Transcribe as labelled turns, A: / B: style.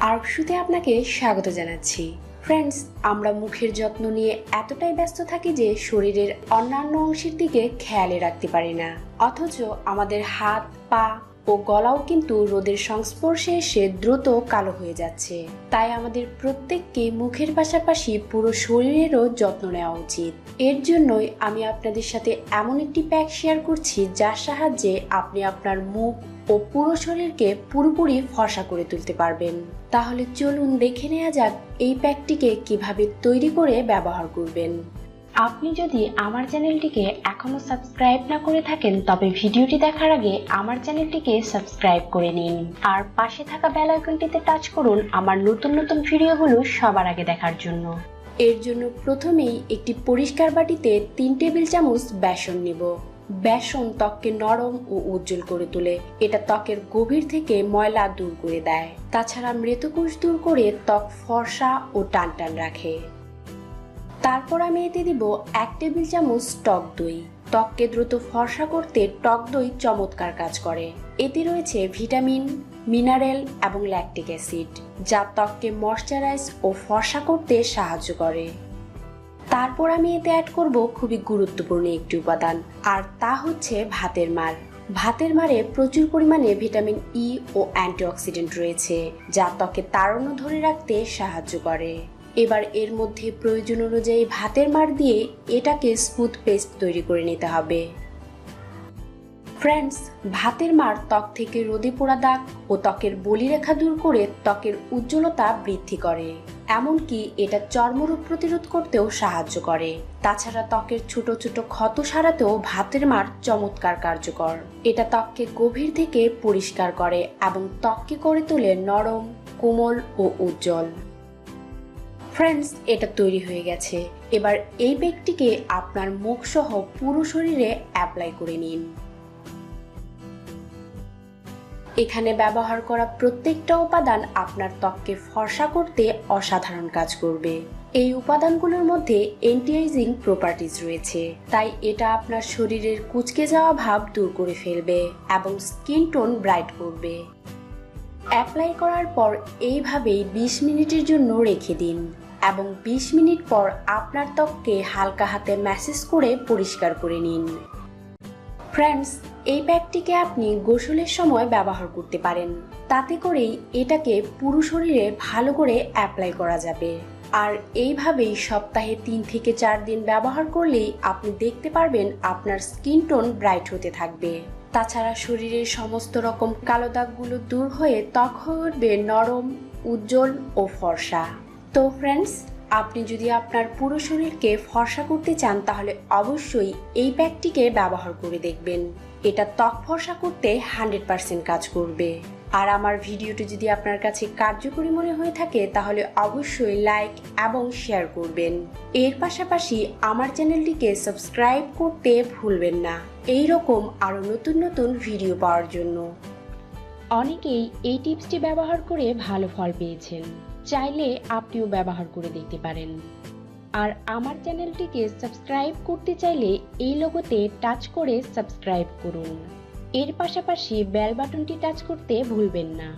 A: আর্কশুতে আপনাকে স্বাগত জানাচ্ছি। ফ্রেন্ডস আমরা মুখের যত্ন নিয়ে এতটাই ব্যস্ত থাকি যে শরীরের অন্যান্য অংশের দিকে খেয়ালে রাখতে পারি না। অথচ আমাদের হাত, পা ও গলাও কিন্তু রোদের সংস্পর্শে এসে দ্রুত কালো হয়ে যাচ্ছে। তাই আমাদের প্রত্যেককে মুখের পাশাপাশি পুরো শরীরেরও যত্ন নেওয়া উচিত। এর জন্যই আমি আপনাদের সাথে এমন একটি প্যাক শেয়ার করছি, যার সাহায্যে আপনি আপনার মুখ ও পুরো শরীরকে পুরোপুরি ফর্সা করে তুলতে পারবেন। তাহলে চলুন দেখে নেওয়া যাক এই প্যাকটিকে কীভাবে তৈরি করে ব্যবহার করবেন। আপনি যদি আমার চ্যানেলটিকে এখনও সাবস্ক্রাইব না করে থাকেন, তবে ভিডিওটি দেখার আগে আমার চ্যানেলটিকে সাবস্ক্রাইব করে নিন। আর পাশে থাকা বেল আইকনটিতে টাচ করুন আমার নতুন নতুন ভিডিওগুলো সবার আগে দেখার জন্য। এর জন্য প্রথমেই একটি পরিষ্কার বাটিতে তিন টেবিল চামচ বেসন নিব। বেসন ত্বককে নরম ও উজ্জ্বল করে তোলে। এটা ত্বকের গভীর থেকে ময়লা দূর করে দেয়। তাছাড়া মৃতকোষ দূর করে ত্বক ফর্সা ও টান টান রাখে। তারপর আমি এতে দিব এক টেবিল চামচ টক দই। ত্বককে দ্রুত ফর্সা করতে টক দই চমৎকার কাজ করে। এতে রয়েছে ভিটামিন, মিনারেল এবং ল্যাকটিক অ্যাসিড, যা ত্বককে ময়শ্চারাইজ ও ফর্সা করতে সাহায্য করে। তারপর আমি এতে অ্যাড করব খুবই গুরুত্বপূর্ণ একটি উপাদান, আর তা হচ্ছে ভাতের মার। ভাতের মারে প্রচুর পরিমাণে ভিটামিন ই ও অ্যান্টিঅক্সিডেন্ট রয়েছে, যা ত্বকে তাড়ানো ধরে রাখতে সাহায্য করে। এবার এর মধ্যে প্রয়োজন অনুযায়ী ভাতের মার দিয়ে এটাকে স্মুথ পেস্ট তৈরি করে নিতে হবে। ফ্রেন্ডস ভাতের মার ত্বক থেকে রোদে পোড়া দাগ ও ত্বকের বলিরেখা দূর করে ত্বকের উজ্জ্বলতা বৃদ্ধি করে। এমনকি এটা চর্মরোগ প্রতিরোধ করতেও সাহায্য করে। তাছাড়া ত্বকের ছোট ছোট ক্ষত সারাতেও ভাতের মার চমৎকার কার্যকর। এটা ত্বককে গভীর থেকে পরিষ্কার করে এবং ত্বককে করে তোলে নরম, কোমল ও উজ্জ্বল। ফ্রেন্ডস এটা তৈরি হয়ে গেছে। এবার এই ব্যাগটিকে আপনার মুখ সহ পুরো শরীরে অ্যাপ্লাই করে নিন। এখানে ব্যবহার করা প্রত্যেকটা উপাদান আপনার ত্বককে ফর্সা করতে অসাধারণ কাজ করবে। এই উপাদানগুলোর মধ্যে অ্যান্টিএজিং প্রপার্টিজ রয়েছে। তাই এটা আপনার শরীরের কুচকে যাওয়া ভাব দূর করে ফেলবে এবং স্কিন টোন ব্রাইট করবে। অ্যাপ্লাই করার পর এইভাবেই বিশ মিনিটের জন্য রেখে দিন। এবং বিশ মিনিট পর আপনার ত্বককে হালকা হাতে ম্যাসেজ করে পরিষ্কার করে নিন। ফ্রেন্ডস এই প্যাকটিকে আপনি গোসলের সময় ব্যবহার করতে পারেন। তাতে করেই এটাকে পুরো শরীরে ভালো করে অ্যাপ্লাই করা যাবে। আর এইভাবেই সপ্তাহে তিন থেকে চার দিন ব্যবহার করলেই আপনি দেখতে পারবেন আপনার স্কিন টোন ব্রাইট হতে থাকবে। তাছাড়া শরীরের সমস্ত রকম কালো দাগগুলো দূর হয়ে ত্বক হয়ে উঠবে নরম, উজ্জ্বল ও ফর্সা। তো ফ্রেন্ডস আপনি যদি আপনার পুরো শরীরকে ফর্সা করতে চান, তাহলে অবশ্যই এই প্যাকটিকে ব্যবহার করে দেখবেন। এটা ত্বক ফর্সা করতে হান্ড্রেড পার্সেন্ট কাজ করবে। আর আমার ভিডিওটি যদি আপনার কাছে কার্যকরী মনে হয়ে থাকে, তাহলে অবশ্যই লাইক এবং শেয়ার করবেন। এর পাশাপাশি আমার চ্যানেলটিকে সাবস্ক্রাইব করতে ভুলবেন না। এই রকম আরও নতুন নতুন ভিডিও পাওয়ার জন্য। অনেকেই এই টিপসটি ব্যবহার করে ভালো ফল পেয়েছেন। চাইলে আপনিও ব্যবহার করে দেখতে পারেন। আর আমার চ্যানেলটিকে সাবস্ক্রাইব করতে চাইলে এই লোগোতে টাচ করে সাবস্ক্রাইব করুন। এর পাশাপাশি বেল বাটনটি টাচ করতে ভুলবেন না।